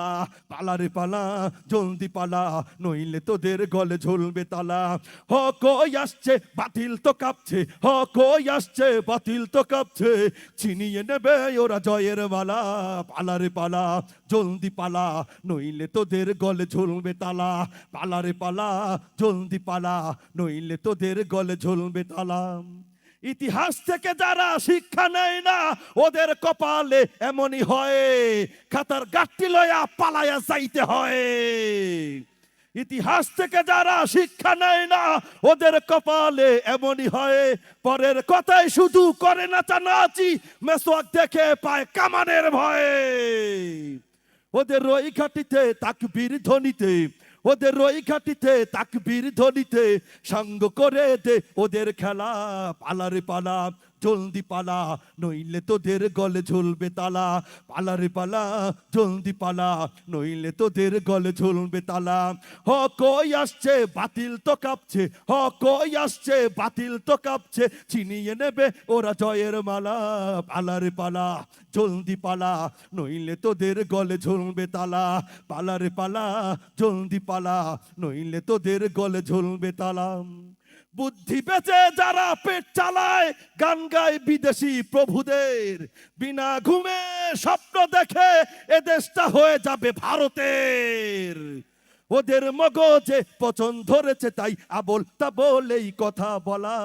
পালা পালারে পালা, জলদি পালা, নইলে তোদের গলে ঝুলবে তালা। হ, কই আসছে, বাতিল তো কাঁপছে। হ, কই আসছে, বাতিল তো কাঁপছে। ছিনিয়ে নেবে ওরা জয়ের মালা পালারে পালা, জলদি পালা, নইলে তোদের গলে ঝুলবে তালা। পালারে পালা, জলদি পালা, নইলে তোদের গলে ঝুলবে তালা। ইতিহাস থেকে যারা শিক্ষা নেয় না, ওদের কপালে এমনই হয়, খাতার গাঠটি লয়া পালায়া যাইতে হয়। ইতিহাস থেকে যারা শিক্ষা নেয় না, ওদের কপালে এমনই হয়, পরের কথাই শুধু করে না চানাচি মেসোয়াক দেখে পায় কামানের ভয়ে। ওদের রই ঘাটিতে, তাকবীর ধ্বনিতে ওদের রই ঘাটিতে তাকবীর ধ্বনিতে সঙ্গ করে দে ওদের খেলা পালারে পালা। জলদি পালা, নইলে তোদের গলে ঝুলবে তালা। পালারে পালা, জলদি পালা, নইলে তোদের গলে ঝুলবে তালা। হ, কই আসছে? বাতিল তো কাঁপছে। হ, কই আসছে? বাতিল তো কাঁপছে। চিনিয়ে নেবে ওরা জয়ের মালা। পালারে পালা, জলদি পালা, নইলে তোদের গলে ঝুলবে তালা। পালারে পালা, জলদি পালা, নইলে তোদের গলে ঝুলবে তালা। বুদ্ধি বেচে যারা পেট চালায়, গান গায় বিদেশি প্রভুদের। বিনা ঘুমে স্বপ্ন দেখে এ দেশটা হয়ে যাবে ভারতের। ওদের মগজে পচন ধরেছে তাই আবল তা বলেই কথা বলা।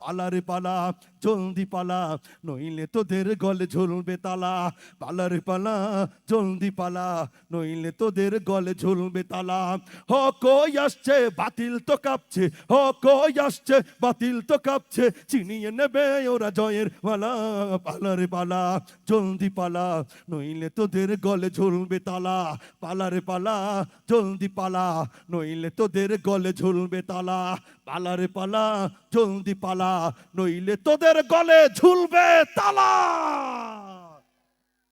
পালারে পালা, জলদি পালা, নইলে তোদের গলে ঝুলবে তালা। পালারে পালা, জলদি পালা, নইলে তোদের গলে ঝুলবে তালা। হ কই আসছে, বাতিল তো কাঁপছে হ কই আসছে, বাতিল তো কাঁপছে। চিনিয়ে নেবে ওরা জয়ের মালা। পালারে পালা, জলদি পালা, নইলে তোদের গলে ঝুলবে তালা। পালারে পালা, জলদি পালা, নইলে তোদের গলে ঝুলবে তালা। পালারে পালা, জলদি পালা, নইলে তোদের গলে ঝুলবে তালা।